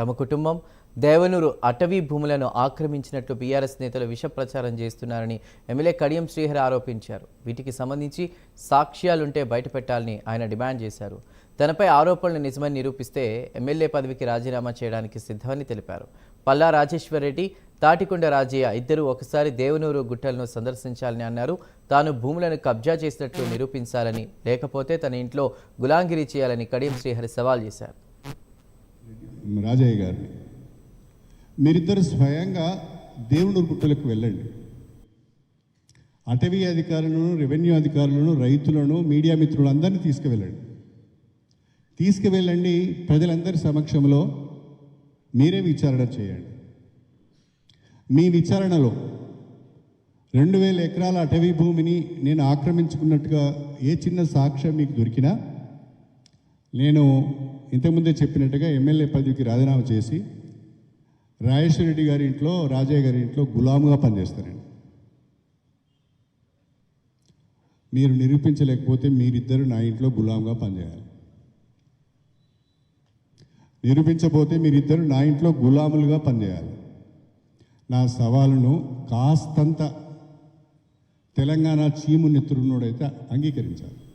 తమ కుటుంబం దేవనూరు అటవీ భూములను ఆక్రమించినట్లు బీఆర్ఎస్ నేతలు విష ప్రచారం చేస్తున్నారని ఎమ్మెల్యే కడియం శ్రీహరి ఆరోపించారు. వీటికి సంబంధించి సాక్ష్యాలుంటే బయటపెట్టాలని ఆయన డిమాండ్ చేశారు. తనపై ఆరోపణలు నిజమని నిరూపిస్తే ఎమ్మెల్యే పదవికి రాజీనామా చేయడానికి సిద్ధమని తెలిపారు. పల్లా రాజేశ్వరరెడ్డి తాటికొండ రాజయ్య ఇద్దరు ఒకసారి దేవనూరు గుట్టలను సందర్శించాలని అన్నారు. తాను భూములను కబ్జా చేసినట్లు నిరూపించాలని లేకపోతే తన ఇంట్లో గులాంగిరి చేయాలని కడియం శ్రీహరి సవాల్ చేశారు. రాజయ్య గారిని. మీరిద్దరు స్వయంగా దేవుడు గుట్టలకు వెళ్ళండి. అటవీ అధికారులను రెవెన్యూ అధికారులను రైతులను మీడియా మిత్రులందరినీ తీసుకువెళ్ళండి. తీసుకువెళ్ళండి ప్రజలందరి సమక్షంలో మీరే విచారణ చేయండి. మీ విచారణలో రెండు వేల ఎకరాల అటవీ భూమిని నేను ఆక్రమించుకున్నట్టుగా ఏ చిన్న సాక్ష్యం మీకు దొరికినా నేను ఇంతకుముందే చెప్పినట్టుగా ఎమ్మెల్యే పదవికి రాజీనామా చేసి రాజేశ్వర రెడ్డి గారి ఇంట్లో రాజయ్య గారి ఇంట్లో గులాముగా పనిచేస్తానండి. మీరు నిరూపించలేకపోతే మీరిద్దరు నా ఇంట్లో గులాంగా పనిచేయాలి. నిరూపించకపోతే మీరిద్దరు నా ఇంట్లో గులాములుగా పనిచేయాలి. నా సవాలును కాస్తంత తెలంగాణ చీము నెత్తురున్నోడైతే అంగీకరించాలి.